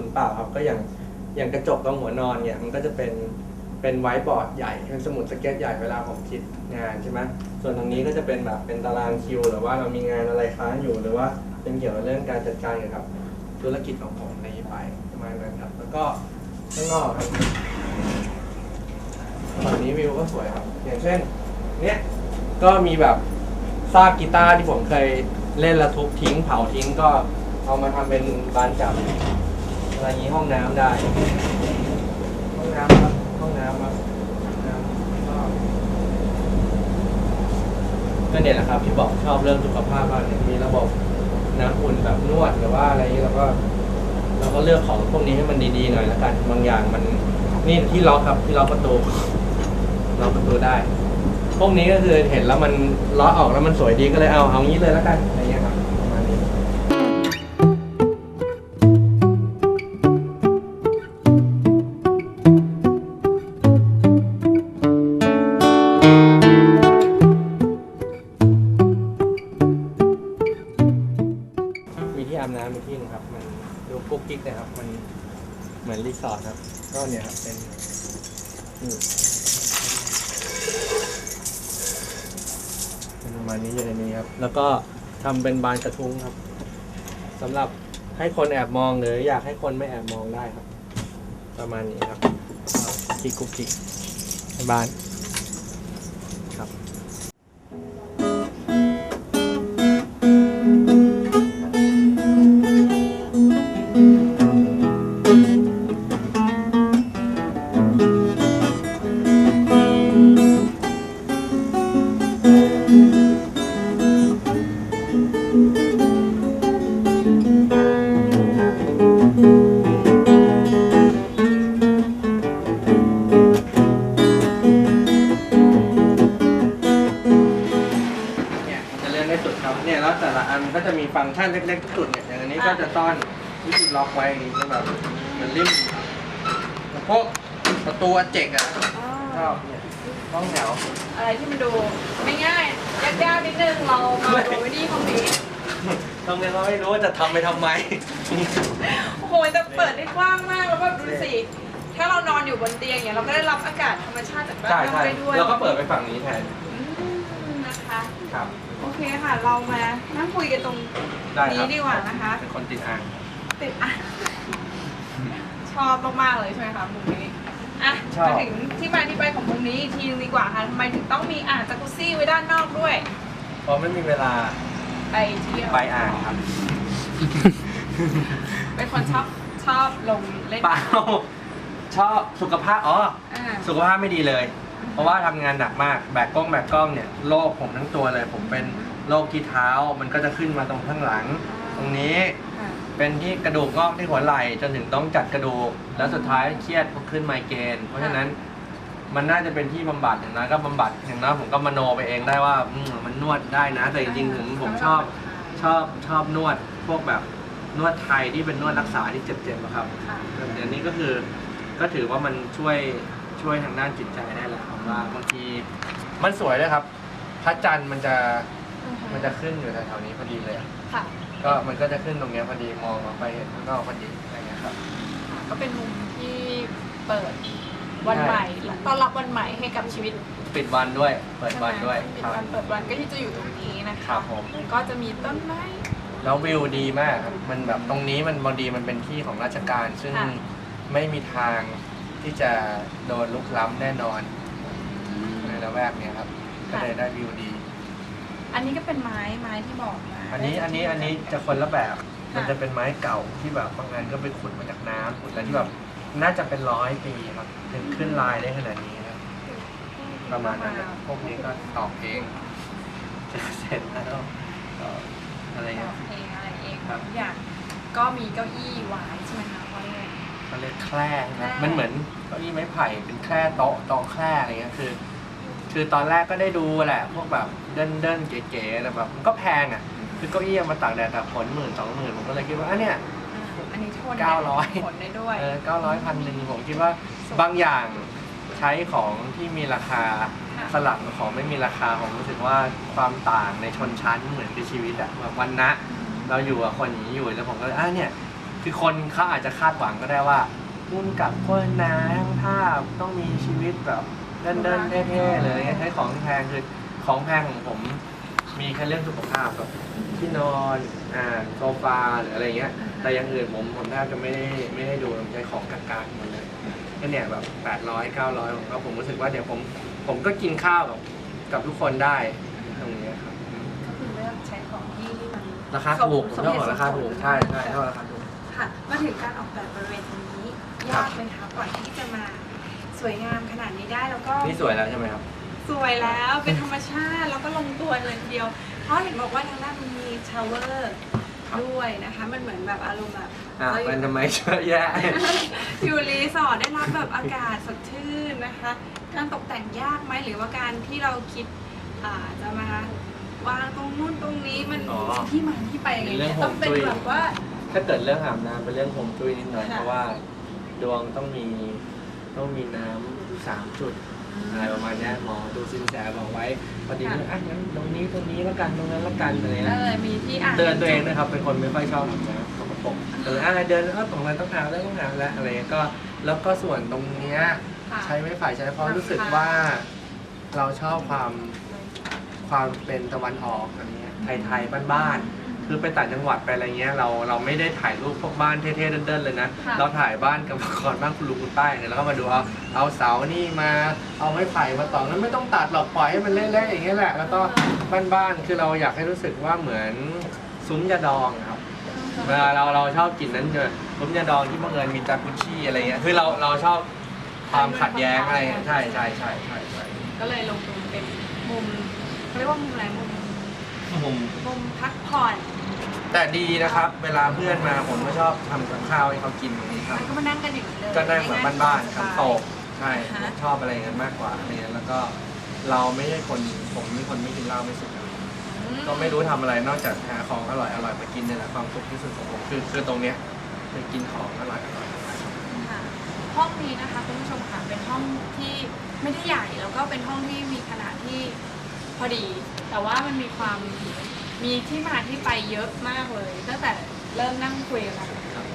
นสูญเปล่าครับ ก็อย่างอย่างกระจกตรงหัวนอนเนี่ยมันก็จะเป็นเป็นไวท์บอร์ดใหญ่เป็นสมุดสเก็ตใหญ่เวลาผมคิดงานใช่ไหมส่วนตรงนี้ก็จะเป็นแบบเป็นตารางคิว หรือว่าเรามีงานอะไรค้างอยู่หรือว่าเป็นเกี่ยวกับเรื่องการจัดการเกี่ยวกับธุรกิจของผมในไปประมาณนั้นครับ แล้วก็ข้างนอกครับฝั่งนี้วิวก็สวยครับ อย่างเช่น เนี้ยก็มีแบบซากกีตาร์ที่ผมเคยเล่นแล้วทุบทิ้งเผาทิ้งก็เอามาทำเป็นบานจับ อะไรอย่างนี้ห้องน้ำได้ ห้องน้ำครับห้องน้ำครับห้องน้ำก็ก็เนี่ยแหละครับที่บอกชอบเรื่องสุขภาพมากเนี่ยมีระบบน้ำอุ่นแบบนวดหรือว่าอะไรอย่างนี้เราก็เราก็เลือกของพวกนี้ให้มันดีๆหน่อยละกันบางอย่างมันนี่ที่ล็อกครับที่ล็อกประตูล็อกประตูได้ พวกนี้ก็คือเห็นแล้วมันล้อออกแล้วมันสวยดีก็เลยเอาเอางี้เลยแล้วกัน นรีสอร์ทครับ ก็เนี่ยครับเป็นนี่เป็นประมาณนี้อยู่ในนี้ครับ แล้วก็ทำเป็นบานกระทุ้งครับสำหรับให้คนแอบมองหรืออยากให้คนไม่แอบมองได้ครับ ประมาณนี้ครับกิ๊กกุ๊กกิ๊กบาน ครับเนี่ยแล้วแต่ละอันก็จะมีฟังก์ชันเล็กๆทุกจุดเนี่ยอย่างอันนี้ก็จะซ่อนวิธีล็อกไว้อย่างนี้ก็แบบเหมือนริมพวกประตูอเจกอะชอบเนี่ยห้องแถวอะไรที่มันดูไม่ง่ายยากๆนิดนึงเรามาดูที่ห้องนี้ตรงนี้เราไม่รู้ว่าจะทำไปทำไมโอ้โหแต่เปิดได้กว้างมากแล้วแบบดูสิถ้าเรานอนอยู่บนเตียงเนี่ยเราก็ได้รับอากาศธรรมชาติจากด้านใช่นอกใช่ได้ด้วยเราก็เปิดไปฝั่งนี้แทนอืม นะคะ ครับ โอเคค่ะ เรามานั่งคุยกันตรงได้คนี้รับดีกว่านะคะ เป็นคนติดอ่าง ติดอะชอบมากๆเลยใช่ไหมคะมุมนี้อะชอบ มาถึงที่มาที่ไปของมุมนี้อีกทีนึงดีกว่าค่ะทำไมถึงต้องมีอ่างจากุซซี่ไว้ด้านนอกด้วย เพราะไม่มีเวลาไปเที่ยวไปอ่างครับเป็นคนชอบชอบลงเล่นเปล่าชอบสุขภาพอ๋อ อ่าสุขภาพไม่ดีเลย เพราะว่าทำงานหนักมากแบกกล้องแบกกล้องเนี่ยโรคผมทั้งตัวเลย ผมเป็นโรคที่เท้ามันก็จะขึ้นมาตรงข้างหลัง ตรงนี้ค่ะเป็นที่กระดูกงอกที่หัวไหล่จนถึงต้องจัดกระดูก แล้วสุดท้ายเครียดเพราะขึ้นไมเกรนเพราะฉะนั้นมันน่าจะเป็นที่บำบัดอย่างน้อยก็บำบัดอย่างน้อยผมก็มโนไปเองได้ว่าอืมมันนวดได้นะ แต่จริงๆผมผมชอบชอบชอบนวดพวกแบบนวดไทยที่เป็นนวดรักษาที่เจ็บๆอะครับ ค่ะ เดี๋ยวนี้ก็คือก็ถือว่ามันช่วย ช่วยทางด้านจิตใจได้แหละผมว่าบางทีมันสวยด้วยครับพระจันทร์มันจะมันจะขึ้นอยู่แถวๆนี้พอดีเลยอะค่ะ ก็มันก็จะขึ้นตรงเนี้ยพอดีมองออกไปเห็นข้างนอกพอดีอะไรเงี้ยครับ ก็เป็นมุมที่เปิดวันใหม่ต้อนรับวันใหม่ให้กับชีวิตปิดวันด้วยเปิดวันด้วยปิดครับวันเปิดวันก็ที่จะอยู่ตรงนี้นะครัคะบผม ก็จะมีต้นไม้ แล้ววิวดีมากครับมันแบบตรงนี้มันบางทีมันเป็นที่ของราชการ ซึ่งค่ะ ไม่มีทาง ที่จะโดนลุกล้ำแน่นอนในละแวกเนี้ยครับก็เลยได้วิวดี อันนี้ก็เป็นไม้ไม้ที่บอกมาอันนี้ได้จากอันนี้ที่อันนี้จะคนละแบบค่ะมันจะเป็นไม้เก่าที่แบบบางอันก็ไปขุดมาจากน้ำขุดแล้วที่แบบน่าจะเป็นร้อยปีครับถึงขึ้นลายได้ขนาดนี้ครับประมาณนั้นนะพวกนี้ก็ตอกเองจะเสร็จแล้วก็อะไรต่เงี้อยเพลงอะไรเองครับทุกอย่างก็มีเก้าอี้ไว้ใช่ไหมคะ เพราะเนี่ยมันเรียกแคร่นะแคร่มันเหมือนเก้าอี้ไม้ไผ่เป็นแคร่โต๊ะโต๊ะแคร่อะไรเงี้ยคือ คือตอนแรกก็ได้ดูแหละ พวกแบบเดินเดินๆเก๋ๆแต่แบบมันก็แพงอะ คือเก้าอี้เอามาตากแดดตากฝนหมื่นสองหมื่นผมก็เลยคิดว่าอะเนี่ย อันนี้ทนเก้าร้อยผลได้ด้วย เออเก้าร้อยพันหนึ่งผมคิดว่าบางอย่างใช้ของที่มีราคาค่ะ สลับกับของไม่มีราคาผมรู้สึกว่าความต่างในชนชั้นเหมือนในชีวิตอะแบบวันนะ เราอยู่กับคนอย่างนี้อยู่แล้วผมก็เลยอะเนี่ย คือคนเขาอาจจะคาดหวังก็ได้ว่าหุ้นกับโฆษณาภาพต้องมีชีวิตแบบเดินเดินๆเท่ๆเลยใช้ของแพงคือของแพงของผม มีแค่เรื่องสุขภาพแบบที่นอนอ่าโซฟาหรืออะไรเงี้ย แต่อย่างอื่นผมผมแทบจะไม่ได้ไม่ได้ดูผมใช้ของกลางๆหมดเลยก็เนี่ยแบบแปดร้อยเก้าร้อยผมก็ผมรู้สึกว่าเดี๋ยวผม ผมก็กินข้าวกับกับทุกคนได้ตรงเนี้ยครับ ก็คือเลือกใช้ของที่ที่มัน ราคาถูกผมสมชอบเหตุของราคาสมผลถูกใช่ใช่ชอบราคาถูก ค่ะ มาถึงการออกแบบบริเวณตรงนี้ยากไหมคะก่อนที่จะมาสวยงามขนาดนี้ได้แล้วก็นี่สวยแล้วใช่ไหมครับ สวยแล้วเป็นธรรมชาติแล้วก็ลงตัวเลยทีเดียว เพราะเห็นบอกว่าทางด้านมันมีชาวเวอร์ครับด้วยนะคะ มันเหมือนแบบอารมณ์แบบอะเราอมันยู่ทำไมเยอะแยะ อยู่รีสอร์ทได้รับแบบอากาศสดชื่นนะคะ การตกแต่งยากไหมหรือว่าการที่เราคิดอ่าจะมาวางตรงนู้นตรงนี้มันอ๋อ ที่มาที่ไปยังไงเป็นเรื่เนี่อยงต้องเป็นฮวงจุ้ยแบบว่า ถ้าเกิดเรื่องอาบน้ำเป็นเรื่องผมจุ้ยนิดหน่อยค่ะเพราะว่าดวงต้องมีต้องมีน้ำสามจุดอะไรประมาณเนี้ยหมอดูซินแสบอกไว้พอดีก็อะงั้นตรงนี้ตรงนี้แล้วกันตรงนั้นแล้วกันอะไรเอเงี้ยอมีที่อ่านเตือนตัวเองนะครับเป็นคนไม่ค่อยชอบอาบน้ำสกปรกเอออะไรเดินแล้วตรงนั้นต้องอาบแล้วต้องอาบแล้วอะไรเงี้ยก็แล้วก็ส่วนตรงเนี้ย ค่ะใช้ไม้ไผ่ใช้เพราะรู้สึกว่าเราชอบความความเป็นตะวันออกอะไรเงี้ยไทยๆบ้านๆ คือไปต่างจังหวัดไปอะไรเงี้ยเราเราไม่ได้ถ่ายรูปพวกบ้านเท่ๆเดินๆเลยนะ ค่ะ เราถ่ายบ้านกับละครบ้านคุณลุงคุณป้าอย่างเงี้ยแล้วก็มาดูเอาเอาเสานี่มาเอาไม้ไผ่มาต่อนั้นไม่ต้องตัดหรอกปล่อยให้มันเละๆอย่างเงี้ยแหละ แล้วก็บ้านๆคือเราอยากให้รู้สึกว่าเหมือนซุ้มยาดองครับ เวลาเราเราชอบกินนั้นเจอซุ้มยาดองที่บังเอิญมีจากุชี่อะไรเงี้ยคือเราเราชอบความขัดแย้งอะไรเงี้ยใช่ใช่ใช่ใช่ใช่ก็เลยลงตัวเป็นมุมเขาเรียกว่ามุมอะไรมุมมุมมุมพักผ่อน แต่ดีนะครับ เวลาเพื่อนมาผมก็ชอบทำกับข้าวให้เขากินตรงนี้ครับมันก็มานั่งกันอย่างนี้เลยก็นั่งแบบบ้านๆครับโตกใช่อ่าฮะชอบอะไรเงี้ยมากกว่าอะไรเงี้ยแล้วก็เราไม่ใช่คนผมเป็นคนไม่กินเหล้าไม่สูบบุหรี่อืมก็ไม่รู้ทำอะไรนอกจากหาของอร่อยอร่อยมากินเนี่ยแหละความสุขที่สุดของผมคือคือตรงเนี้ยคือกินของอร่อยอร่อยค่ะห้องนี้นะคะคุณผู้ชมค่ะเป็นห้องที่ไม่ได้ใหญ่แล้วก็เป็นห้องที่มีขนาดที่พอดี แต่ว่ามันมีความ มีที่มาที่ไปเยอะมากเลยตั้งแต่เริ่มนั่งคุยกันครับ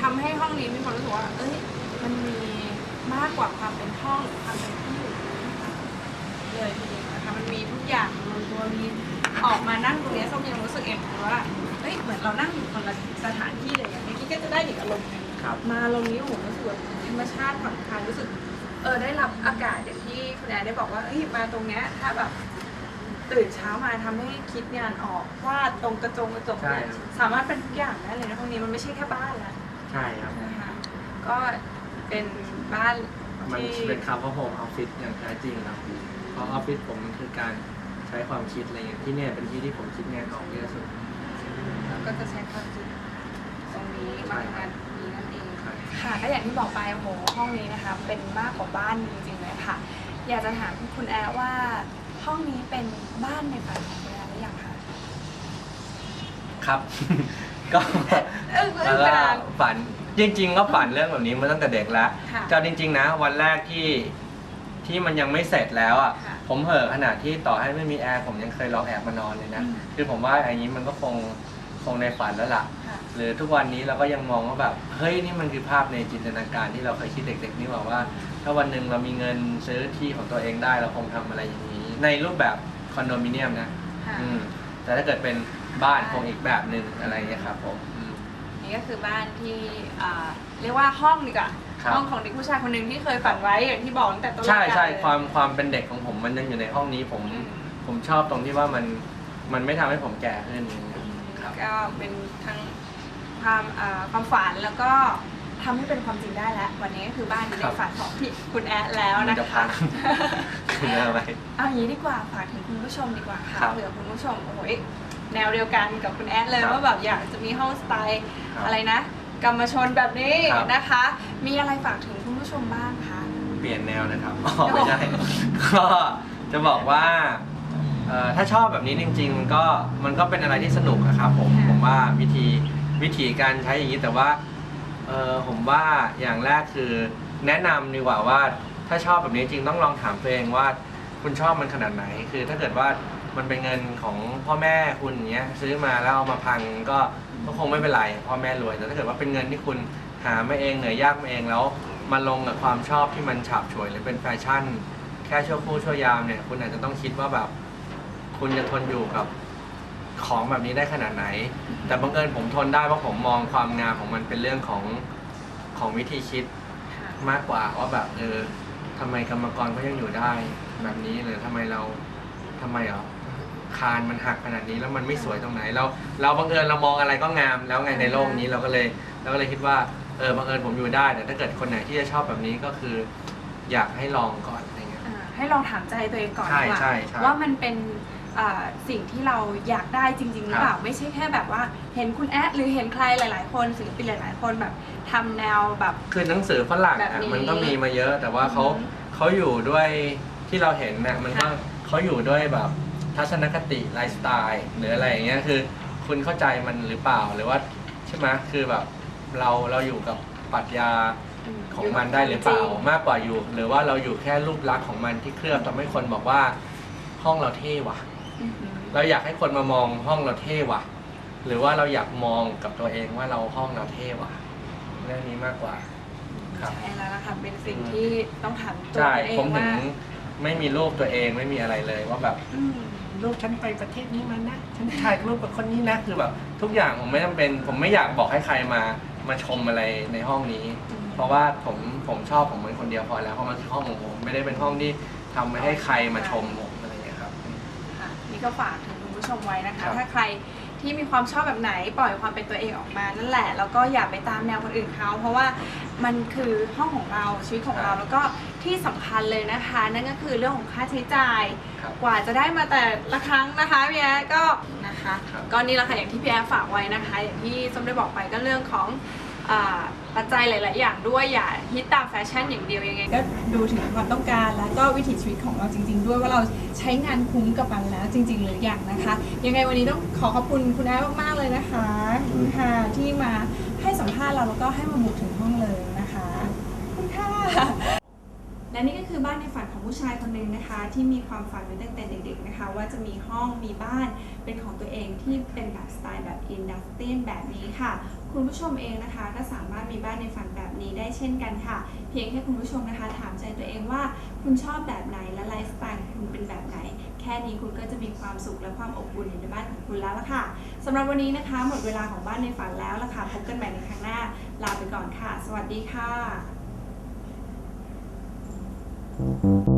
ทำให้ห้องนี้มีความรู้สึกว่า เอ้ย มันมีมากกว่าความเป็นห้องหรือความเป็นที่อยู่เลยทีเดียวนะคะมันมีทุกอย่างรวมตัวมีออกมานั่งตรงนี้ส้มยังรู้สึกเองว่าเอ้ยเหมือนเรานั่งอยู่คนละสถานที่เลยอย่างเมื่อกี้ก็จะได้อีกอารมณ์หนึ่งครับมาลงนี้โอ้โหรู้สึกธรรมชาติผ่อนคลายรู้สึกเออได้รับอากาศอย่างที่คุณแอนได้บอกว่าเอ้ยมาตรงเนี้ยถ้าแบบ ตื่นเช้ามาทำให้คิดงานออกวาดตรงกระจงกระจกเนี่ยใช่ครับสามารถเป็นทุกอย่างได้เลยนะตรงนี้มันไม่ใช่แค่บ้านละใช่ครับนะคะก็เป็นบ้านมันที่เป็นคำว่าโฮมออฟฟิศอย่างแท้จริงครับเพราะออฟฟิศผมมันคือการใช้ความคิดอะไรอย่างที่เนี่ยเป็นที่ที่ผมคิดงานออกเยอะสุดแล้วก็จะใช้ความคิดตรงนี้มาทำงานตรงนี้นั่นเองใช่ค่ะก็อย่างที่บอกไปโอ้โหห้องนี้นะคะ เป็นมากกว่าบ้านจริงๆเลยค่ะ อยากจะถามคุณแอร์ว่า ห้องนี้เป็นบ้านในฝันของคุณแอร์หรือยังคะครับ ก็เออเอแล้อวก็การฝันจริง ๆ ก็ฝันเรื่องแบบนี้มาตั้งแต่เด็กแล้วค่ะเจ้าจริง ๆ นะ วันแรกที่ที่มันยังไม่เสร็จแล้วอะค่ะผมเห่อะขนาดที่ต่อให้ไม่มีแอร์ผมยังเคยลองแอบมานอนเลยนะอืม คือผมว่าอย่างนี้มันก็คงคงในฝันแล้วล่ะ ค่ะ หรือทุกวันนี้เราก็ยังมองว่าแบบเฮ้ยนี่มันคือภาพในจินตนาการที่เราเคยคิดเด็ก ๆ นี่หว่าว่า ถ้าวันหนึ่งเรามีเงินซื้อที่ของตัวเองได้เราคงทำอะไรอย่างนี้ ในรูปแบบคอนโดมิเนียมนะค่ะอืมแต่ถ้าเกิดเป็นบ้านบ้านคงอีกแบบหนึ่งอะไรเงี้ยครับผมอืม นี่ก็คือบ้านที่อ่าเรียกว่าห้องดีกว่าครับ ห้องของเด็กผู้ชายคนหนึ่งที่เคยฝันไว้อย่างที่บอกตั้งแต่ต้นใช่รายการใช่เลยความความเป็นเด็กของผมมันยังอยู่ในห้องนี้ผมอืมผมชอบตรงที่ว่ามันมันไม่ทำให้ผมแก่ขึ้นอย่างเงี้ยครับ ก็เป็นทั้งความอ่าความฝันแล้วก็ ทำให้เป็นความจริงได้แล้ว วันนี้ก็คือบ้านอยู่ในฝันของพี่คุณแอดแล้วมันะจะพัคะ งคืออะไรเอาอย่างนี้ดีกว่าฝากถึงคุณผู้ชมดีกว่าค่ะครับเผื่อคุณผู้ชมโอ้ยแนวเดียวกันกับคุณแอดเลยครับว่าแบบอยากจะมีห้องสไตล์ครับอะไรนะกรรมชนแบบนี้ครับ นะคะ มีอะไรฝากถึงคุณผู้ชมบ้างคะ เปลี่ยนแนวนะครับอ๋อไม่ใช่ ก็จะบอกว่าเอ่อถ้าชอบแบบนี้จริงๆก็มันก็เป็นอะไรที่สนุกอะครับผมค่ะ ผมว่าวิธีวิธีการใช้อย่างนี้แต่ว่า เออผมว่าอย่างแรกคือแนะนำดีกว่าว่าถ้าชอบแบบนี้จริงต้องลองถามตัวเองว่า คุณชอบมันขนาดไหน คือถ้าเกิดว่ามันเป็นเงินของพ่อแม่คุณอย่างเงี้ยซื้อมาแล้วเอามาพังก็ก็คงไม่เป็นไรพ่อแม่รวย แต่ถ้าเกิดว่าเป็นเงินที่คุณหามาเองเหนื่อยยากมาเองแล้วมาลงกับความชอบที่มันฉาบฉวยหรือเป็นแฟชั่น แค่ชั่วครู่ชั่วยามเนี่ยคุณอาจจะต้องคิดว่าแบบ คุณจะทนอยู่กับ ของแบบนี้ได้ขนาดไหน แต่บังเอิญผมทนได้เพราะผมมองความงามของมันเป็นเรื่องของของวิธีคิดค่ะมากกว่าว่าแบบเออทำไมกรรมกรเขายังอยู่ได้แบบนี้หรือทำไมเราทำไมเหรอคานมันหักขนาดนี้แล้วมันไม่สวยตรงไหน เราเราบังเอิญเรามองอะไรก็งามแล้วไงในโลกนี้เราก็เลยเราก็เลยคิดว่าเออบังเอิญผมอยู่ได้แต่ถ้าเกิดคนไหนที่จะชอบแบบนี้ก็คือ อยากให้ลองก่อนอะไรเงี้ยอ่าให้ลองถามใจตัวเองก่อนใช่ดีกว่าใช่ใช่ว่ามันเป็น อ่าสิ่งที่เราอยากได้จริงๆหรือเปล่าครับไม่ใช่แค่แบบว่า เห็นคุณแอดหรือเห็นใครหลาย ๆ คนศิลปินหลาย ๆ คนแบบทำแนวแบบ คือหนังสือฝรั่งแบบอะนี้มันก็มีมาเยอะ แต่ว่าเขาอือฮึเขาอยู่ด้วยที่เราเห็นน่ะมันก็ค่ะ เขาอยู่ด้วยแบบทัศนคติไลฟ์สไตล์หรืออะไรอย่างเงี้ยคือ คุณเข้าใจมันหรือเปล่าหรือว่าใช่ไหมคือแบบเราเราอยู่กับปรัชญาของมันได้หรือเปล่ามากกว่าอยู่ หรือว่าเราอยู่แค่รูปลักษณ์ของมันที่เคลือบทำให้คนบอกว่าห้องเราเท่ว่ะอือหือ เราอยากให้คนมามองห้องเราเท่ว่ะ หรือว่าเราอยากมองกับตัวเองว่าเราห้องเราเท่ว่ะ เรื่องนี้มากกว่า ครับ ใช่แล้วล่ะค่ะเป็นสิ่งที่ต้องถามตัวใช่ เองผมถึว่างไม่มีรูปตัวเองไม่มีอะไรเลยว่าแบบ อืมรูปฉันไปประเทศนี้มานะ ฉันถ่ายรูปกับคนนี้นะคือแบบ ทุกอย่างผมไม่จำเป็น ผมไม่อยากบอกให้ใครมามาชมอะไรในห้องนี้ เพราะว่าผมผมชอบผมเป็นคนเดียวพอแล้วเพราะมันคือห้องของผมไม่ได้เป็นห้องที่ทำให้ใครมาชมผม ก็ฝากถึงคุณผู้ชมไว้นะครัคะบถ้าใครที่มีความชอบแบบไหนปล่อยความเป็นตัวเองออกมานั่นแหละ แล้วก็อย่าไปตามแนวคนอื่นเขาเพราะว่ามันคือห้องของเราชีวิตของเราแล้วก็ที่สำคัญเลยนะคะ นั่นก็คือเรื่องของค่าใช้จ่าย ครับ กว่าจะได้มาแต่ละครั้งนะคะพี่แอ๊ก็นะคะครับ ก็นี่แหละค่ะอย่างที่พี่แอ๊ฝากไว้นะคะ อย่างที่ส้มได้บอกไปก็เรื่องของอ่า ปัจจัยหลาย ๆ อย่างด้วยอย่าฮิตตามแฟชั่นอย่างเดียวยังไง ก็ดูถึงความต้องการแล้วก็วิถีชีวิตของเราจริง ๆ ด้วยว่าเราใช้งานคุ้มกับมันแล้วจริง ๆ หรือยังนะคะ ยังไงวันนี้ต้องขอขอบคุณคุณแอฟมาก ๆ เลยนะคะค่ะที่มาให้สัมภาษณ์เราแล้วก็ให้มาบุกถึงห้องเลยนะคะขอบคุณค่ะ และนี่ก็คือบ้านในฝันของผู้ชายคนหนึ่งนะคะ ที่มีความฝันมาตั้งแต่เด็กๆนะคะ ว่าจะมีห้องมีบ้านเป็นของตัวเองที่เป็นแบบสไตล์แบบอินดัสเทรียลแบบนี้ค่ะ คุณผู้ชมเองนะคะ ก็สามารถมีบ้านในฝันแบบนี้ได้เช่นกันค่ะ เพียงแค่คุณผู้ชมนะคะ ถามใจตัวเองว่าคุณชอบแบบไหนและไลฟ์สไตล์คุณเป็นแบบไหนแค่นี้คุณก็จะมีความสุขและความอบอุ่นอยู่ในบ้านของคุณแล้วละค่ะสำหรับวันนี้นะคะ หมดเวลาของบ้านในฝันแล้วละค่ะ พบกันใหม่ในครั้งหน้า ลาไปก่อนค่ะ สวัสดีค่ะ Mm-hmm.